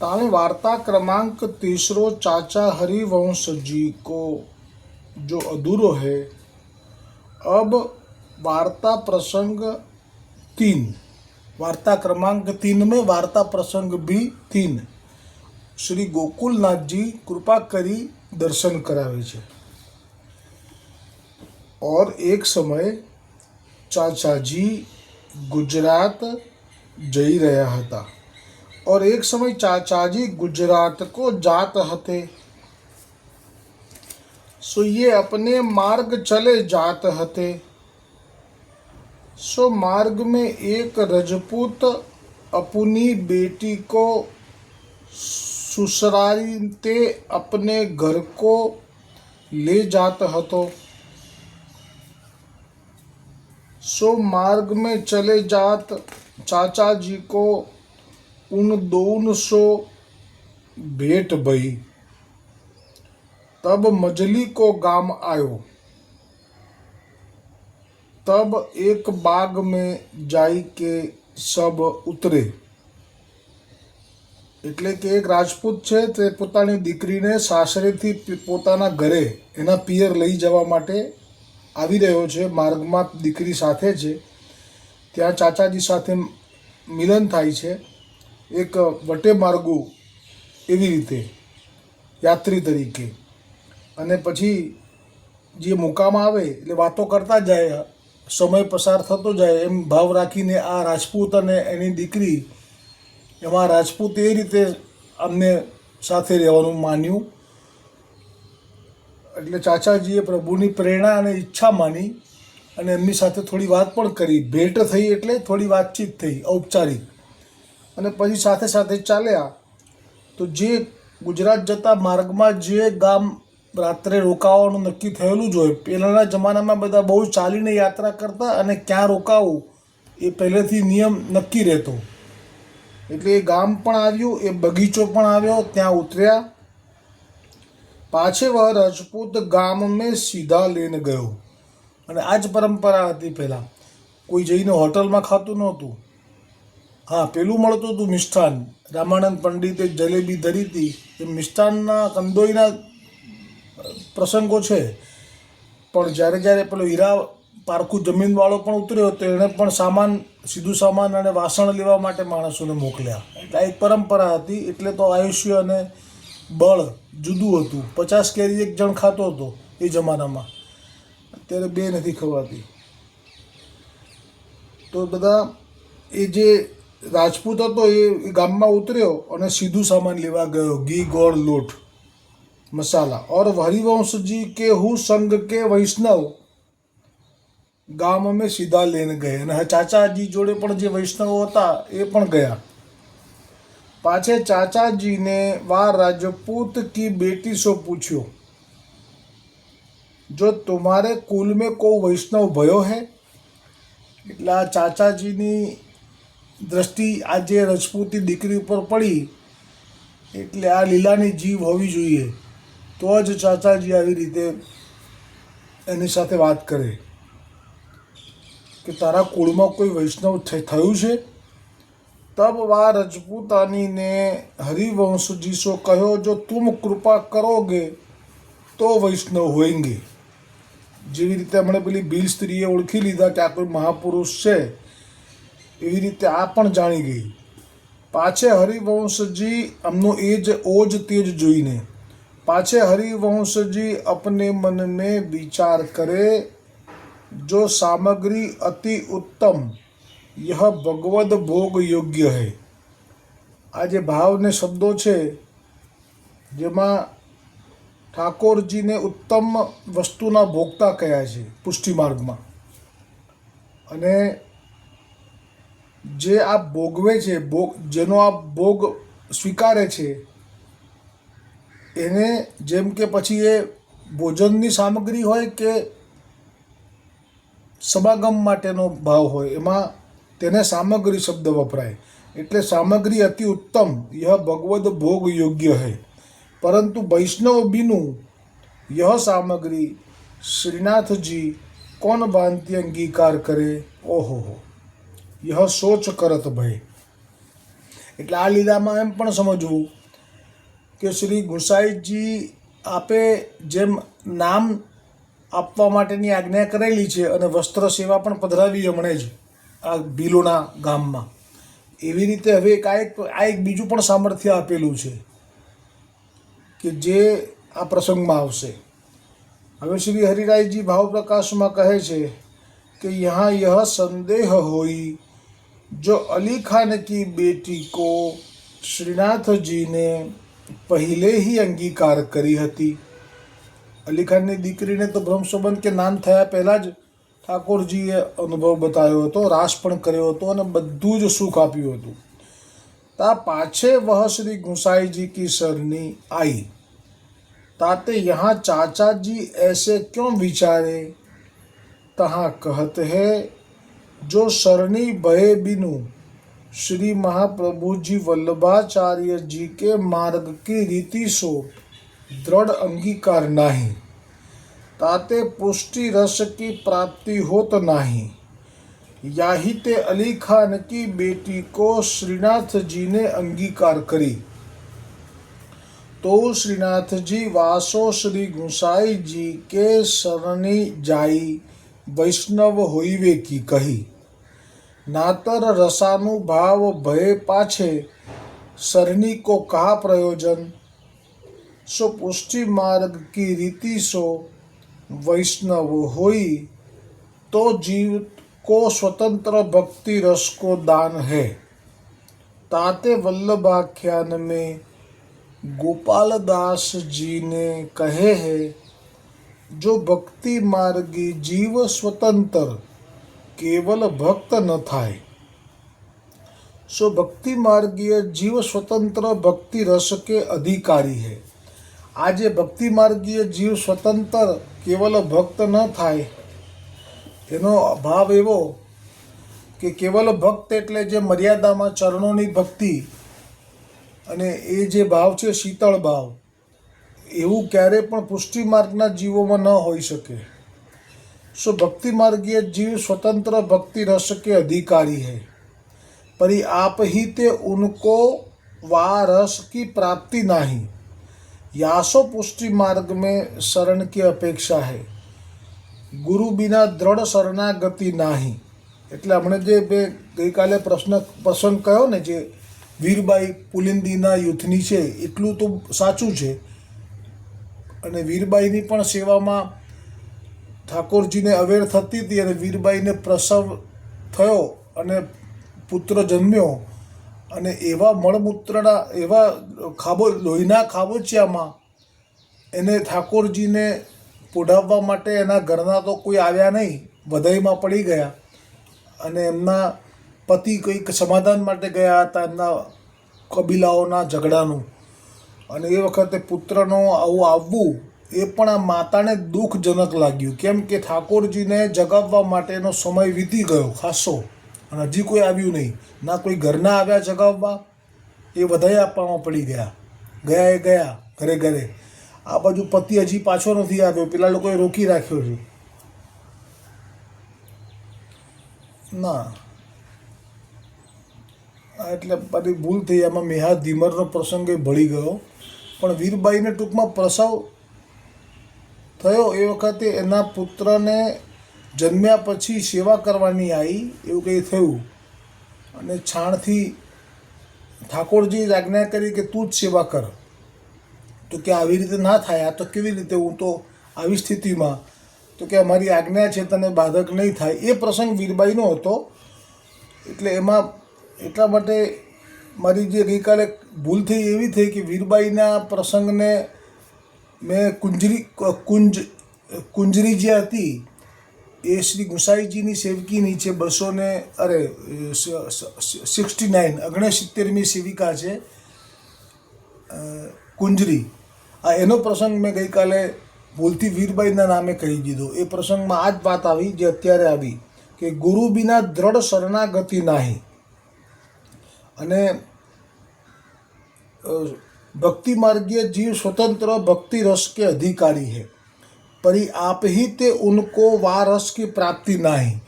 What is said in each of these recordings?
ताने वार्ता क्रमांक तीसरो चाचा हरिवंश जी को जो अधूरो है अब वार्ता प्रसंग तीन वार्ता क्रमांक तीन में वार्ता प्रसंग भी तीन શ્રી ગોકુલનાથજી કૃપા કરી દર્શન કરાવે છે और एक समय ચાચાજી ગુજરાત જઈ રહ્યા હતા और एक समय चाचाजी गुजरात को जात हते। सो ये अपने मार्ग चले जात हते। सो मार्ग में एक रजपूत अपनी बेटी को ससुरालते अपने घर को ले जात हतो। सो मार्ग में चले जात चाचा जी को उन दोन सो भेंट भई तब मजली को गाम आयो तब एक बाग में जाई के सब उतरे એટલે કે એક રાજપૂત છે તે પોતાની દીકરીને સાસરેથી પી- પોતાના ઘરે એના પિયર લઈ જવા માટે આવી રહ્યો છે માર્ગમાં દીકરી સાથે છે ત્યાં ચાચાજી સાથે મિલન થાય છે એક વટે માર્ગો એવી રીતે યાત્રી તરીકે. અને પછી જે મુકામ આવે એટલે વાતો કરતા જાય, સમય પસાર થતો જાય, એમ ભાવ રાખીને આ રાજપૂત અને એની દીકરી એમાં રાજપૂત એ રીતે અમને સાથે રહેવાનું માન્યું. એટલે ચાચાજીએ પ્રભુની પ્રેરણા અને ઈચ્છા માની અને એમની સાથે થોડી વાત પણ કરી. ભેટ થઈ એટલે થોડી વાતચીત થઈ, ઔપચારિક. અને પછી સાથે સાથે ચાલ્યા. તો જે ગુજરાત જતા માર્ગમાં જે ગામ રાત્રે રોકાવાનું નક્કી થયેલું જ હોય, પહેલાંના જમાનામાં બધા બહુ ચાલીને યાત્રા કરતા અને ક્યાં રોકાવું એ પહેલેથી નિયમ નક્કી રહેતો. એટલે એ ગામ પણ આવ્યું, એ બગીચો પણ આવ્યો, ત્યાં ઉતર્યા. પાછે વહ રાજપૂત ગામ મેં સીધા લઈને ગયો. અને આ જ પરંપરા હતી પહેલાં. કોઈ જઈને હોટલમાં ખાતું નહોતું. હા, પેલું મળતું હતું મિષ્ઠાન. રામાનંદ પંડિતે જલેબી ધરી હતી. એ મિષ્ઠાનના કંદોઈના પ્રસંગો છે. પણ જ્યારે જ્યારે પેલો હીરા પારખું જમીનવાળો પણ ઉતર્યો, તો એણે પણ સામાન, સીધું સામાન અને વાસણ લેવા માટે માણસોને મોકલ્યા. એટલે આ એક પરંપરા હતી. એટલે તો આયુષ્ય અને બળ જુદું હતું. પચાસ કેરી એક જણ ખાતો હતો એ જમાનામાં. અત્યારે બે નથી ખવાતી. તો બધા એ જે રાજપૂત હતો એ ગામમાં ઉતર્યો અને સીધું સામાન લેવા ગયો. ઘી, ગોળ, લોટ, મસાલા. ઓર હરિવંશજી કે હું સંઘ કે વૈષ્ણવ? ગામ અમે સીધા લઈને ગયા. અને ચાચાજી જોડે પણ જે વૈષ્ણવો હતા, એ પણ ગયા. પાછે ચાચાજીને વા રાજપૂત કી બેટી સો પૂછ્યો, જો તમારે કુલ મેં કોઈ વૈષ્ણવ ભયો હે? એટલે આ ચાચાજીની દ્રષ્ટિ આજે રજપૂતની દીકરી ઉપર પડી, એટલે આ લીલાની જીવ હોવી જોઈએ. તો જ ચાચાજી આવી રીતે એની સાથે વાત કરે. કે તારા કુળમાં કોઈ વૈષ્ણવ થયું છે? તબ વા રજપૂતાનીને હરિવંશજી સો કહ્યો, જો તુમ કૃપા કરોગે, તો વૈષ્ણવ હોયંગે. જેવી રીતે હમણાં પેલી ભીલ સ્ત્રીએ ઓળખી લીધા કે આ કોઈ મહાપુરુષ છે. એવી રીતે આ પણ જાણી ગઈ. પાછે હરિવંશજી અમનો એ જ ઓજ તેજ જોઈને, પાછે હરિવંશજી અપને મનને વિચાર કરે, જો સામગ્રી અતિ ઉત્તમ, યહ ભગવદ ભોગ યોગ્ય હૈ. આ જે ભાવને શબ્દો છે, જેમાં ઠાકોરજીને ઉત્તમ વસ્તુના ભોગતા કયા છે પુષ્ટિ માર્ગમાં અને જે આ ભોગવે છે, ભોગ, જેનો આ ભોગ સ્વીકારે છે, એને જેમ કે પછી એ ભોજનની સામગ્રી હોય કે સમાગમ માટેનો ભાવ હોય, એમાં તેને સામગ્રી શબ્દ વપરાય. એટલે સામગ્રી અતિ ઉત્તમ, યહ ભગવદ ભોગ યોગ્ય હૈ. પરંતુ વૈષ્ણવ બીનું યહ સામગ્રી શ્રીનાથજી કોણ ભાંતિ અંગીકાર કરે? ઓહો, હો. યહ સોચ કરત ભય એટલે આ લીલામાં એમ પણ સમજવું કે શ્રી ગુસાઈજી આપે જેમ નામ આપવા માટેની આજ્ઞા કરેલી છે અને વસ્ત્ર સેવા પણ પધરાવી હમણે જ આ ભીલોના ગામમાં. એવી રીતે હવે એક આ એક આ એક બીજું પણ સામર્થ્ય આપેલું છે કે જે આ પ્રસંગમાં આવશે. હવે શ્રી હરિરાયજી ભાવપ્રકાશમાં કહે છે કે યહાં યહ સંદેહ હોય જો અલી ખાન કી બેટી કો શ્રીનાથજીને જીને પહેલેહી અંગીકાર કરી હતી. અલી ખાનની દીકરીને તો ભ્રમ કે નામ થયા પહેલાં જ ઠાકોરજીએ અનુભવ બતાવ્યો હતો, રાસ પણ કર્યો હતો અને બધું જ સુખ આપ્યું હતું. તા પાછે વહ શ્રી ગુસાઈજી કી સરની આઈ. તાતે યહાં ચાચાજી એસે ક્યો વિચારે? તહાં કહત હૈ है जो सरनी भय बिनु श्री महाप्रभु जी वल्लभाचार्य जी के मार्ग की रीति सो दृढ़ अंगीकार नहीं ताते पुष्टि रस की प्राप्ति होत नहीं याही ते अली खान की बेटी को श्रीनाथ जी ने अंगीकार करी तो श्रीनाथ जी वासो श्री गुसाई जी के शरणी जाई वैष्णव હોઈવે कही नातर નાતર રસાનુભાવ भय पाछे સરણી को कहा प्रयोजन सो पुष्टि मार्ग की रीति सो वैष्णव होई तो जीव को स्वतंत्र भक्ति रस को दान है ताते वल्लभाख्यान में गोपाल दास जी ने कहे हैं जो भक्ति मार्गी जीव स्वतंत्र केवल भक्त न થાય सो भक्ति मार्गीय जीव स्वतंत्र भक्ति रस के अधिकारी है આ જે ભક્તિ માર્ગીય જીવ સ્વતંત્ર કેવલ ભક્ત ન થાય એનો ભાવ એવો કે કેવલ ભક્ત એટલે જે મર્યાદામાં ચરણોની ભક્તિ અને એ જે ભાવ છે શીતળ ભાવ એવું ક્યારે પણ પુષ્ટિ માર્ગના જીવોમાં ન હોઈ શકે सो भक्ति मार्गीय जीव स्वतंत्र भक्ति रस के अधिकारी है परि आप ही ते उनको वा रस की प्राप्ति नहीं यासो पुष्टि मार्ग में शरण की अपेक्षा है ગુરુ બિના દ્રઢ શરણાગતિ નહીં એટલે હમણાં જે મેં ગઈકાલે પ્રશ્ન પ્રસંગ કહ્યો ને જે વીરબાઈ પુલિંદીના યુથની છે એટલું તો સાચું છે અને વીરબાઈની પણ સેવામાં ઠાકોરજીને અવેર થતી હતી અને વીરબાઈને પ્રસવ થયો અને પુત્ર જન્મ્યો. અને એવા મળમૂત્રના, એવા ખાબો, લોહીના ખાબોચિયામાં એને ઠાકોરજીને પોઢાવવા માટે એના ઘરના તો કોઈ આવ્યા નહીં વધાઈમાં પડી ગયા. અને એમના પતિ કંઈક સમાધાન માટે ગયા હતા, એમના કબીલાઓના ઝઘડાનું. અને એ વખતે પુત્રનો આવું આવવું, એ પણ આ માતાને દુઃખજનક લાગ્યું. કેમ કે ઠાકોરજીને જગાવવા માટેનો સમય વીતી ગયો, ખાસો. અને હજી કોઈ આવ્યું નહીં. ના કોઈ ઘરના આવ્યા જગાવવા, એ વધારે આપવામાં પડી ગયા. ગયા એ ગયા, ઘરે ઘરે. આ બાજુ પતિ હજી પાછો નથી આવ્યો. પેલા લોકોએ રોકી રાખ્યો છે. ના. એટલે બધી ભૂલ થઈ એમાં મેહા ધીમરનો પ્રસંગ એ ભળી ગયો. પણ વીરબાઈને ટૂંકમાં પ્રસવ થયો એ વખતે એના પુત્રને જન્મ્યા પછી સેવા કરવાની આવી એવું કંઈ થયું. અને છાણથી ઠાકોરજીએ જ આજ્ઞા કરી કે તું જ સેવા કર. તો કે આવી રીતે ના થાય, આ તો કેવી રીતે? હું તો આવી સ્થિતિમાં. તો કે અમારી આજ્ઞા છે તને બાધક નહીં થાય. એ પ્રસંગ વીરબાઈનો હતો. એટલે એમાં એટલા માટે મારી જે ગઈકાલે ભૂલ થઈ એવી થઈ કે વીરબાઈના પ્રસંગને મેં કુંજરી કુંજ, કુંજરી જે હતી, એ શ્રી ગુસાઈજીની સેવકીની છે બસો ને અરે સિક્સટી નાઇન, ઓગણસિત્તેરમી સેવિકા છે કુંજરી. આ એનો પ્રસંગ મેં ગઈકાલે ભૂલથી વીરબાઈના નામે કહી દીધો. એ પ્રસંગમાં આ જ વાત આવી, જે અત્યારે આવી, કે ગુરુ બિના દ્રઢ શરણાગતિ નાહી. અને ભક્તિ मार्गीय जीव स्वतंत्र भक्ति रस के अधिकारी है પરી આપ હી તે ઉનકો વા રસ કે પ્રાપ્તિ નહીં.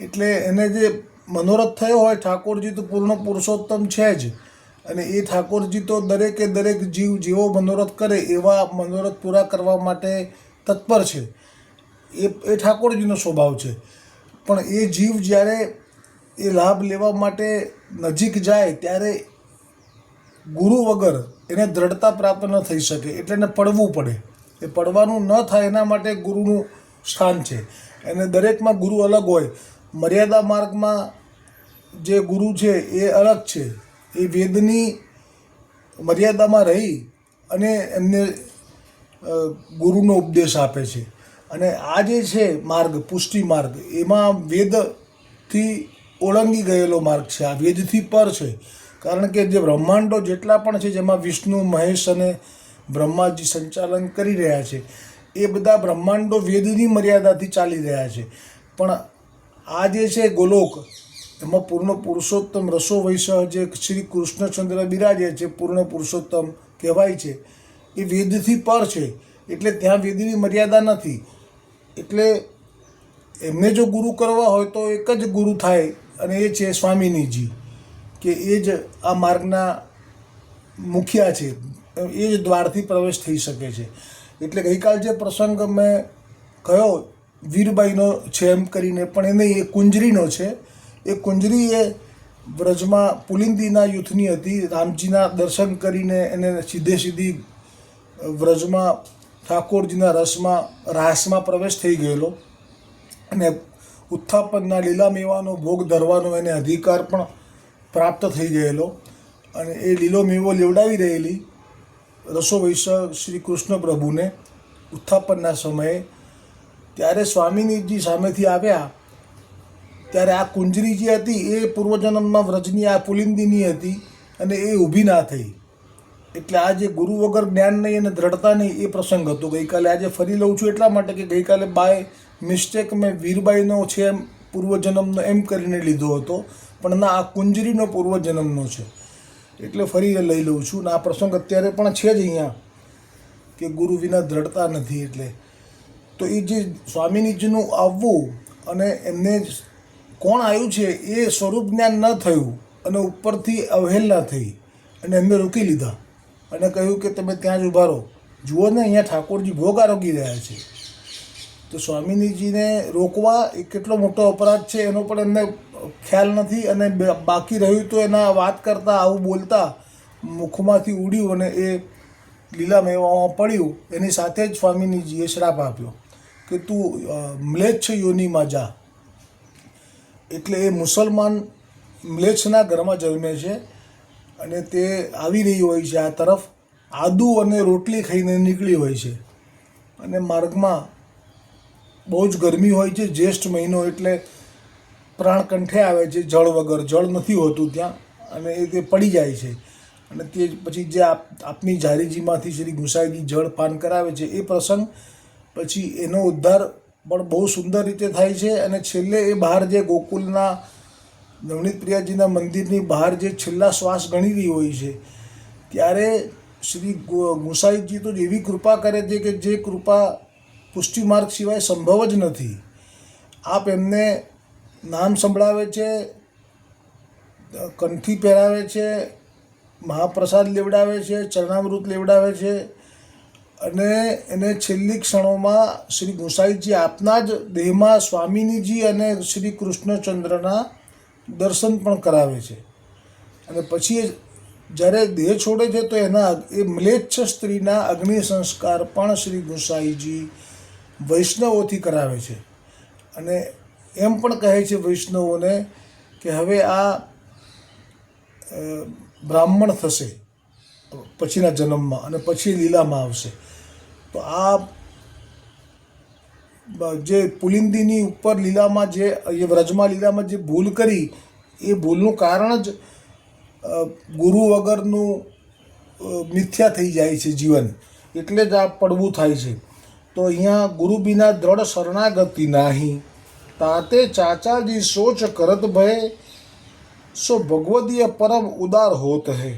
એટલે એને જે મનોરથ થયો હોય, ઠાકોરજી તો પૂર્ણ પુરુષોત્તમ છે જ. અને એ ઠાકોરજી તો દરેકે દરેક જીવ જેવો મનોરથ કરે, એવા મનોરથ પૂરા કરવા માટે તત્પર છે. એ એ ઠાકોરજીનો સ્વભાવ છે. પણ એ જીવ જ્યારે એ લાભ લેવા માટે નજીક જાય ત્યારે ગુરુ વગર એને દ્રઢતા પ્રાપ્ત ન થઈ શકે, એટલે એને પડવું પડે. એ પડવાનું ન થાય એના માટે ગુરુનું સ્થાન છે. અને દરેકમાં ગુરુ અલગ હોય. મર્યાદા માર્ગમાં જે ગુરુ છે એ અલગ છે. એ વેદની મર્યાદામાં રહી અને એમને ગુરુનો ઉપદેશ આપે છે. અને આ જે છે માર્ગ, પુષ્ટિ માર્ગ, એમાં વેદથી ઓળંગી ગયેલો માર્ગ છે. આ વેદથી પર છે. કારણ કે જે બ્રહ્માંડો જેટલા પણ છે, જેમાં વિષ્ણુ, મહેશ અને બ્રહ્માજી સંચાલન કરી રહ્યા છે, એ બધા બ્રહ્માંડો વેદની મર્યાદાથી ચાલી રહ્યા છે. પણ આ જે છે ગોલોક, એમાં પૂર્ણ પુરુષોત્તમ રસો વૈશ જે શ્રી કૃષ્ણચંદ્ર બિરાજે છે, પૂર્ણ પુરુષોત્તમ કહેવાય છે, એ વેદથી પર છે. એટલે ત્યાં વેદની મર્યાદા નથી. એટલે એમને જો ગુરુ કરવા હોય તો એક જ ગુરુ થાય અને એ છે સ્વામિનીજી, કે એ જ આ માર્ગના મુખિયા છે. એ જ દ્વારથી પ્રવેશ થઈ શકે છે. એટલે ગઈકાલ જે પ્રસંગ મેં કયો વીરબાઈનો છે એમ કરીને, પણ એને એ કુંજરીનો છે. એ કુંજરી એ વ્રજમાં પુલિંદીના યુથની હતી. રામજીના દર્શન કરીને એને સીધે સીધી વ્રજમાં ઠાકોરજીના રસમાં, રાસમાં પ્રવેશ થઈ ગયેલો. અને ઉત્થાપનના લીલા મેવાનો ભોગ ધરવાનો એને અધિકાર પણ પ્રાપ્ત થઈ ગયેલો. અને એ લીલો મેવો લેવડાવી રહેલી રસો વૈશ શ્રી કૃષ્ણ પ્રભુને ઉત્થાપનના સમયે ત્યારે સ્વામિનીજી સામેથી આવ્યા. ત્યારે આ કુંજરી જે હતી, એ પૂર્વજન્મમાં વ્રજની, આ પુલિંદીની હતી અને એ ઊભી ના થઈ. એટલે આ જે ગુરુ વગર જ્ઞાન નહીં અને દ્રઢતા નહીં એ પ્રસંગ હતો. ગઈકાલે આજે ફરી લઉં છું એટલા માટે કે ગઈકાલે બાય મિસ્ટેક મેં વીરબાઈનો છે એમ પૂર્વજન્મનો એમ કરીને લીધો હતો. પણ ના, આ કુંજરીનો પૂર્વજન્મનો છે. એટલે ફરી લઈ લઉં છું. ને આ પ્રસંગ અત્યારે પણ છે જ અહીંયા કે ગુરુ વિના દ્રઢતા નથી એટલે. તો એ જે સ્વામિનીજીનું આવવું અને એમને કોણ આવ્યું છે એ સ્વરૂપ જ્ઞાન ન થયું અને ઉપરથી અવહેલના થઈ અને એમને રોકી લીધા. અને કહ્યું કે તમે ત્યાં જ ઊભા રહો. જુઓ ને, અહીંયા ઠાકોરજી ભોગ આરોગી રહ્યા છે. તો સ્વામિનીજીને રોકવા એ કેટલો મોટો અપરાધ છે એનો પણ એમને ખ્યાલ નથી અને બાકી રહ્યું તો એના વાત કરતાં, આવું બોલતા મુખમાંથી ઉડ્યું અને એ લીલા મેવામાં પડ્યું. એની સાથે જ સ્વામિનીજીએ શ્રાપ આપ્યો કે તું મ્લેચ્છ યોનિમાં જા. એટલે એ મુસલમાન મ્લેચ્છના ઘરમાં જન્મે છે. અને તે આવી રહી હોય છે આ તરફ. આદુ અને રોટલી ખાઈને નીકળી હોય છે. અને માર્ગમાં બહુ જ ગરમી હોય છે, જ્યેષ્ઠ મહિનો એટલે પ્રાણ કંઠે આવે છે, જળ વગર. જળ નથી હોતું ત્યાં અને એ તે પડી જાય છે. અને તે પછી જે આપ, આપની જારીજીમાંથી શ્રી ગુસાઈજી જળ પાન કરાવે છે, એ પ્રસંગ પછી એનો ઉદ્ધાર પણ બહુ સુંદર રીતે થાય છે અને છેલ્લે એ બહાર જે ગોકુલના નવનીત પ્રિયાજીના મંદિરની બહાર જે છેલ્લા શ્વાસ ગણી રહી હોય છે, ત્યારે શ્રી ગુસાઈજી તો એવી કૃપા કરે છે કે જે કૃપા પુષ્ટિ માર્ગ સિવાય સંભવ જ નથી. આપ એમને નામ સંભળાવે છે, કંઠી પહેરાવે છે, મહાપ્રસાદ લેવડાવે છે, ચરણામૃત લેવડાવે છે અને એને છેલ્લી ક્ષણોમાં શ્રી ગુસાઈજી આપના જ દેહમાં સ્વામિનીજી અને શ્રી કૃષ્ણચંદ્રના દર્શન પણ કરાવે છે. અને પછી જ્યારે દેહ છોડે છે તો એના એ મ્લેચ્છ સ્ત્રીના અગ્નિ સંસ્કાર પણ શ્રી ગુસાઈજી વૈષ્ણવોથી કરાવે છે. અને એમ પણ કહે છે વૈષ્ણવોને કે હવે આ બ્રાહ્મણ થશે, પછીના જન્મમાં અને પછી લીલામાં આવશે. તો આ જે પુલિંદીની ઉપર લીલામાં જે વ્રજમાં લીલામાં જે ભૂલ કરી, એ ભૂલનું કારણ જ ગુરુ વગરનું મિથ્યા થઈ જાય છે જીવન. એટલે જ આ પડવું થાય છે. તો અહીંયા ગુરુ બિના દ્રઢ શરણાગતિ નાહી. તાતે ચાચાજી સોચ કરત ભય, સો ભગવદીય પરમ ઉદાર હોત હૈ.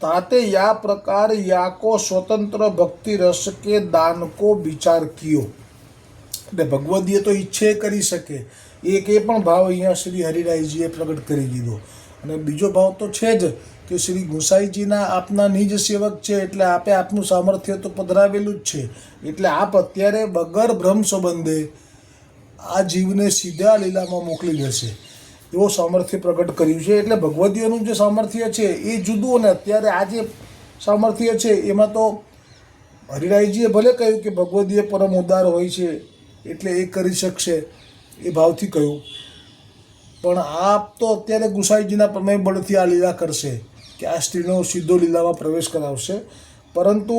ताते या प्रकार या को स्वतंत्र भक्ति रस के दान को विचार कियो એટલે ભગવદીય તો ઈચ્છે કરી શકે એક એ પણ ભાવ અહીંયા શ્રી હરિરાયજીએ પ્રગટ કરી દીધો અને બીજો ભાવ તો છે જ કે શ્રી ગુસાઈજીના આપના નિજ સેવક છે એટલે આપે આપનું સામર્થ્ય તો પધરાવેલું જ છે એટલે આપ અત્યારે વગર બ્રહ્મ સંબંધે આ જીવને સીધા લીલામાં મોકલી દેશે એવો સામર્થ્ય પ્રગટ કર્યું છે. એટલે ભગવદીઓનું જે સામર્થ્ય છે એ જુદું અને અત્યારે આ જે સામર્થ્ય છે એમાં તો હરિરાયજીએ ભલે કહ્યું કે ભગવદીય પરમ ઉદાર હોય છે એટલે એ કરી શકશે એ ભાવથી કહ્યું. પણ આપ તો અત્યારે ગુસાઈજીના પ્રમેય બળથી આ લીલા કરશે કે આ સ્ત્રીનો સીધો લીલામાં પ્રવેશ કરાવશે. પરંતુ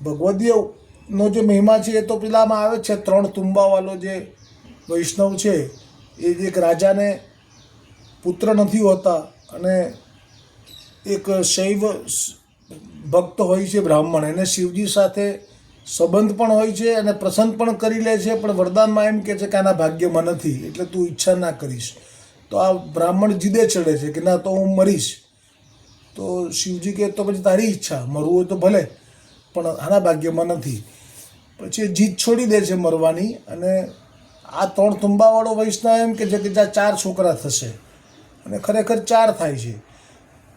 ભગવદીયનો જે મહિમા છે એ તો પેલામાં આવે છે. ત્રણ તુંબાવાળો જે વૈષ્ણવ છે એ એક રાજાને પુત્ર નથી હોતા અને એક શૈવ ભક્ત હોય છે બ્રાહ્મણ, એને શિવજી સાથે સંબંધ પણ હોય છે અને પ્રસન્ન પણ કરી લે છે, પણ વરદાનમાં એમ કહે છે કે આના ભાગ્યમાં નથી, એટલે તું ઈચ્છા ના કરીશ. તો આ બ્રાહ્મણ જીદે ચડે છે કે ના તો હું મરીશ. તો શિવજી કહે તો પછી તારી ઈચ્છા, મરવું હોય તો ભલે, પણ આના ભાગ્યમાં નથી. પછી એ જીત છોડી દે છે મરવાની અને આ ત્રણ તુંબાવાળો વૈષ્ણવ એમ કે છે કે જ્યાં ચાર છોકરા થશે. અને ખરેખર ચાર થાય છે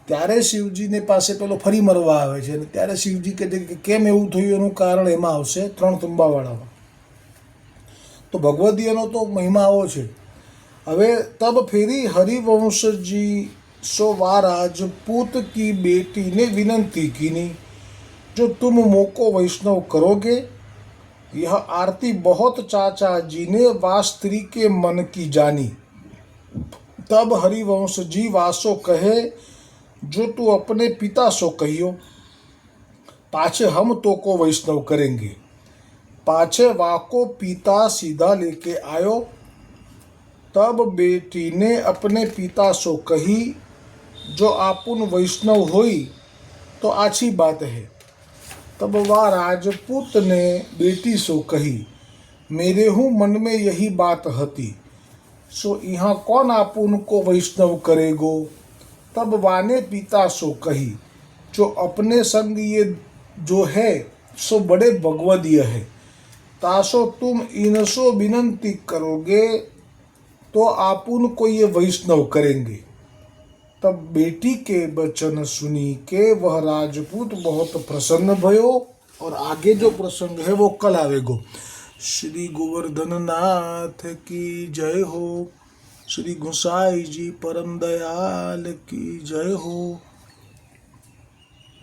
ત્યારે શિવજીની પાસે પેલો ફરી મરવા આવે છે અને ત્યારે શિવજી કહે છે કે કેમ એવું થયું એનું કારણ એમાં આવશે ત્રણ તુંબાવાળામાં તો ભગવદીયનો તો મહિમા આવો છે હવે તબ ફેરી હરિવંશજી સો વા રાજપૂત કી બેટીને વિનંતી કીની जो तुम मोको वैष्णव करोगे यह आरती बहुत चाचा जी ने वा स्त्री के मन की जानी तब हरिवंश जी वासो कहे, जो तू अपने पिता सो कहियो, पाछे हम तो को वैष्णव करेंगे। पाछे वाको पिता सीधा लेके आयो। तब बेटी ने अपने पिता सो कही, जो आपुन वैष्णव हुई तो अच्छी बात है। तब वह राजपूत ने बेटी सो कही, मेरे हूँ मन में यही बात हती। सो यहाँ कौन आप उनको वैष्णव करेगो? तब वाने पिता सो कही, जो अपने संग ये जो है, सो बड़े भगवदीय है। तासो तुम इनसो विनंती करोगे तो आप उनको ये वैष्णव करेंगे। तब बेटी के वचन सुनी के वह राजपूत बहुत प्रसन्न भयो और आगे जो प्रसंग है वो कल आवेगो। શ્રી ગોવર્ધનનાથ કી જય હો શ્રી ગોસાઈજી પરમ દયાલ કી જય હો